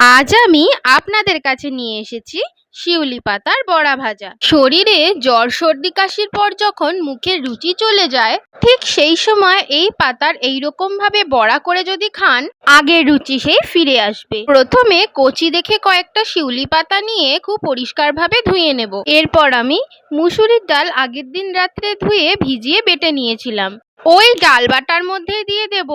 আজ আমি আপনাদের কাছে নিয়ে এসেছি শিউলি পাতার বড়া ভাজা। শরীরে জ্বর, সর্দি, কাশির পর যখন মুখের রুচি চলে যায়, ঠিক সেই সময় এই পাতার এইরকম ভাবে বড়া করে যদি খান, আগের রুচি সেই ফিরে আসবে। প্রথমে কচি দেখে কয়েকটা শিউলি পাতা নিয়ে খুব পরিষ্কারভাবে ধুয়ে নেব। এরপর আমি মুসুরির ডাল আগের দিন রাত্রে ধুয়ে ভিজিয়ে বেটে নিয়েছিলাম। ওই ডাল বাটার মধ্যে দিয়ে দেব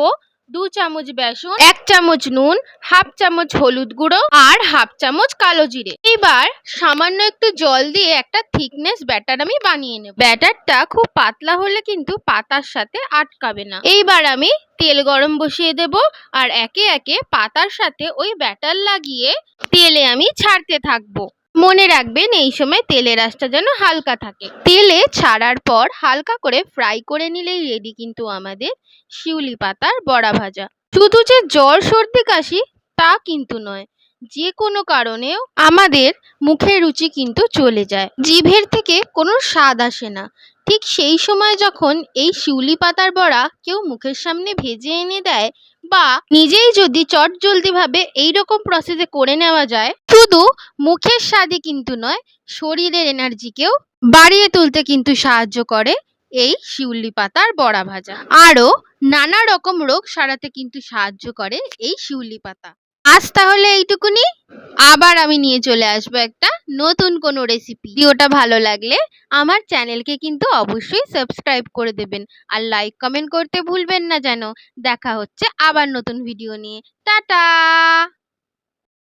দু চামচ বেসন, এক চামচ নুন, হাফ চামচ হলুদ গুঁড়ো আর হাফ চামচ কালো জিরে। এবার সামান্য একটু জল দিয়ে একটা থিকনেস ব্যাটার আমি বানিয়ে নেব। ব্যাটারটা খুব পাতলা হলে কিন্তু পাতার সাথে আটকাবে না। এইবার আমি তেল গরম বসিয়ে দেব আর একে একে পাতার সাথে ওই ব্যাটার লাগিয়ে তেলে আমি ছাড়তে থাকব। মনে রাখবেন, এই সময় তেলের আঁচটা যেন হালকা থাকে। তেলে ছাড়ার পর হালকা করে ফ্রাই করে নিলেই রেডি কিন্তু আমাদের শিউলি পাতার বড়া ভাজা। শুধু যে জ্বর, সর্দি, কাশি, তা কিন্তু নয়, যে কোনো কারণেও আমাদের মুখের রুচি কিন্তু চলে যায়। জিভের থেকে কোনো স্বাদ আসে না। ঠিক সেই সময় যখন এই শিউলি পাতার বড়া কেউ মুখের সামনে ভেজে এনে দেয় বা নিজেই যদি চট জলদি ভাবে এইরকম প্রসেসে করে নেওয়া যায় শুধু মুখের স্বাদই কিন্তু নয়, শরীরের এনার্জিকেও বাড়িয়ে তুলতে কিন্তু সাহায্য করে এই শিউলি পাতার বড়া ভাজা। আরও নানা রকম রোগ সারাতে কিন্তু সাহায্য করে এই শিউলি পাতা। আজ তাহলে এইটুকুনি। আবার আমি নিয়ে চলে আসব একটা নতুন কোনো রেসিপি ভিডিওটা ভালো লাগলে আমার চ্যানেলকে কিন্তু অবশ্যই সাবস্ক্রাইব করে দেবেন। আর লাইক কমেন্ট করতে ভুলবেন না যেন। দেখা হচ্ছে আবার নতুন ভিডিও নিয়ে। টাটা!